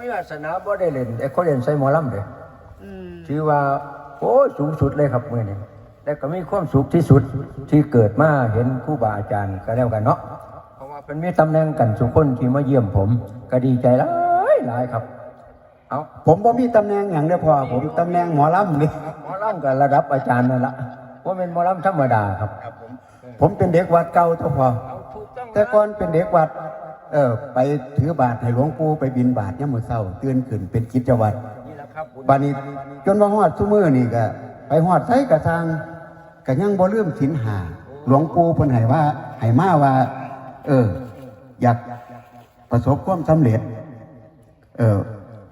มีวาสนาบ่ได้เล่นไอ้คนเล่นใส่หมอลำเด้อืมถือว่า โอ้ยสูงสุดเลยครับมื้อนี้และก็มีความสุขที่สุดที่เกิดมาเห็นครูบาอาจารย์ก็แล้วกันเนาะเพราะว่าเป็นมีตำแหน่งกันทุกคนที่มาเยี่ยมผม ก็ดีใจหลายหลายครับเอาผมบ่มีตำแหน่งอย่างเด้อพ่อผมตำแหน่งหมอลำนี่หมอลำกับระดับอาจารย์นั่นละว่าเป็นหมอลำธรรมดาครับ ผมเป็นเด็กวัดเก่าเจ้าพ่อถูกต้องแต่ก่อนเป็นเด็กวัด เออ ไปถือบาตรให้หลวงปู่ไปบินบาตรยามมื้อเช้าตื่นขึ้นเป็นกิจวัตรนี่แหละครับบุญบัดนี้จนมาฮอดซุมื้อนี่ก็ไปฮอดไสกระทางก็ยังบ่ลืมศีลหาหลวงปู่เพิ่นให้ว่าให้มาว่า เออ อยากประสบความสำเร็จ เออ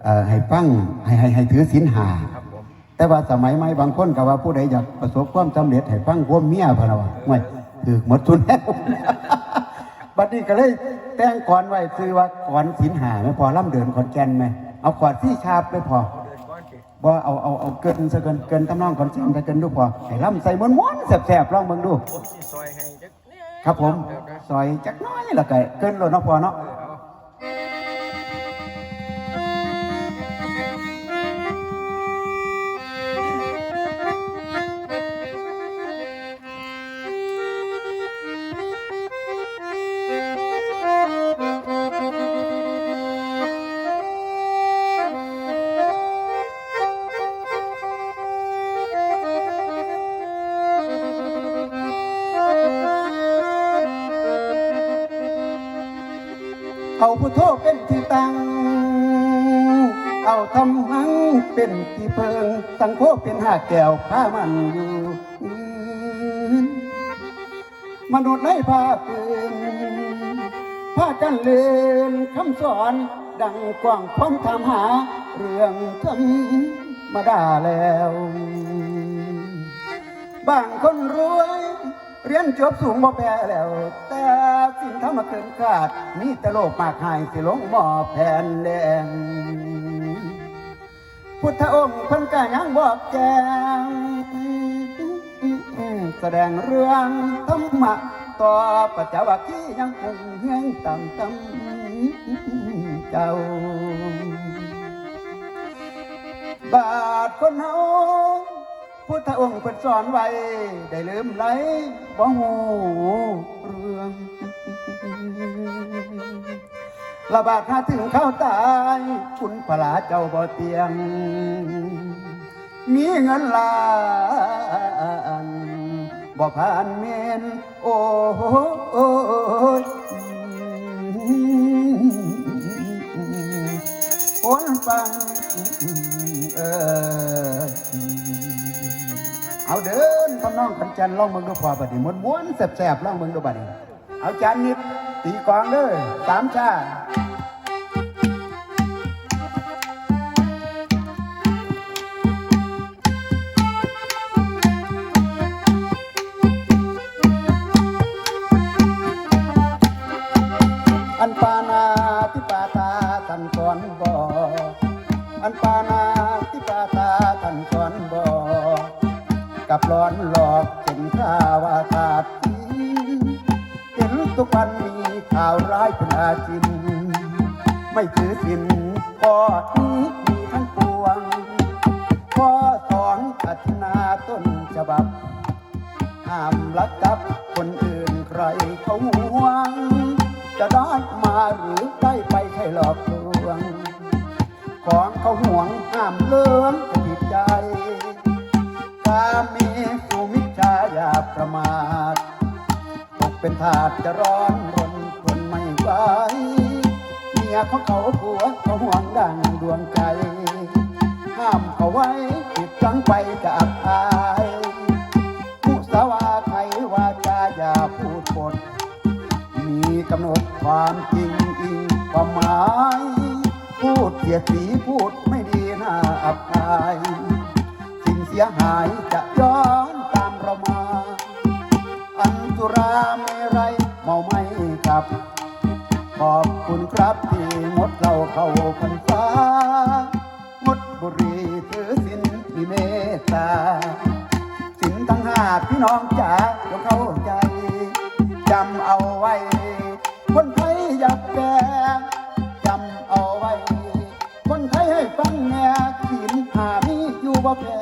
เอ่อให้ฟังให้ให้ให้ถือศีลหา ครับผมแต่ว่าสมัยใหม่บางคนก็ว่าผู้ใดอยากประสบความสำเร็จให้ฟังความเมียพะนะว่าไม่คือหมดทุนแล้วบั ดนี้ก็เลยแต่งก่อนไว้คือว่าก่อนสินหาไม่พอล่ำเดินขอนแก่นไหมเอาขอนที่ชาบไม่พอเดินก้อนสิบ่เอาเอาเอาเกินซะเกินเกินทำนองขอนแก่นซะเกินดูพอให้ล่ำใส่ม้วนๆแสบๆลองเบิ่งดูผมสิซอยให้จักเนี่ยครับผมซอยจักน้อยและก็เกินโลดเนาะพอเนาะ เอาผู้โทษเป็นที่ตั้ง เอาทำหังเป็นที่เพิง สังโคเป็นหาแก้วผ้ามันอยู่มนุษย์ในผ้าปืนผ้ากันเลนคำสอน ดังกว้างพร้อมทำหา เรื่องธรรมาด่าแล้ว บางคนรวย เรียนจบสูงบ่แพ้แล้ว แต่สิ่งทำมาเกินคาด มีแต่โลกมากหายสิลงหมอแผ่นแดง พุทธองค์เพิ่นก็ยังบอกแจงแสดงเรื่องธรรมะต่อปัจจวัคคีย์ยังคงเฮืองต่ำต่ำเจ้าบาทคนเฮา พุทธองค์เพิ่นสอนไว้ ได้ลืมไหลบ่หูเรื่องระบาดหาถึงเข้าตาย คุณพลาเจ้าบ่เตียง มีเงินล้านบ่ผ่านเมนโอ้โหโอ้ยโอนฟังเออ เอาเดินทำนองขันจันทร์ลองเบิ่งดูพอบัดนี้ม้วนๆแสบๆลองเบิ่งดูบัดนี้เอาจานนิดตีกองเด้อสามชาอันปานาติปาตาท่านสอนบ่อันปานา กับร้อนหลอกเห็นข้าวาขาดทีเห็นทุกวันมีข่าวร้ายเป็นอาจิน ไม่ถือสินข้อนี้มีทั้งปวงข้อสองอัจนาต้นฉบับห้ามลักกับคนอื่นใครเขาห่วง จะได้มาหรือได้ไปใช่หลอกลวง ของเขาห่วงห้ามเลื่องจะผิดใจ ตกเป็นทาสจะร้อนรนทนไม่ไหวเมียของเขาผัวเขาห่วงดังดวงใจห้ามเขาไว้ผิดครั้งไปจะอับอายมุสาวาใครว่าจาอย่าพูดปด มีกำหนดความจริงอิงความหมาย พูดเสียสีพูดไม่ดีน่าอับอายสิ่งเสียหายจะย้อนตามเรามา อันสุรามับที่งดเราเข้าพรรษางดบุรีถือสินพิเมตตาสินทั้งห้าพี่น้องจ๋าจงเข้าใจจำเอาไว้ คนไทยอย่าแก่จำเอาไว้ คนไทยให้ฟังแง่ขินหามีอยู่บ่แพ้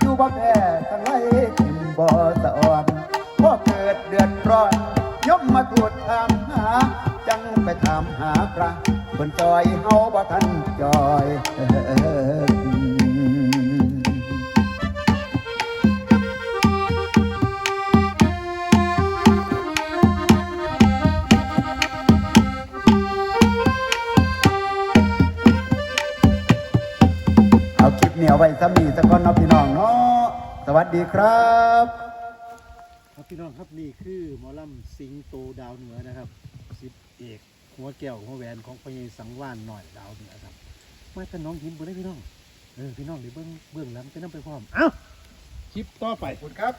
อยู่บ่แพ้ทั้งไรกินบ่ตะอ่อนพ่อเกิดเดือดร้อนยมมาตรวจทางหา ไปถามหาพระเพิ่นจอยเฮาบ่ทันจอยเอาคลิปเหนียวไว้ซ้ำนี่สักคนเนาะพี่น้องเนาะสวัสดีครับ ครับพี่น้องครับนี่คือหมอลำสิงโตดาวเหนือนะครับ เอกหัวแก้วหัวแหวนของพญสังวานหน่อยดาวเหนือครับ มาแต่น้องหินบ่ได้พี่น้องเออพี่น้องเดี๋ยวเบื้องเบื้องหลังไปน้ำไปพร้อมเอ้าคลิปต่อไปขอบคุณครับ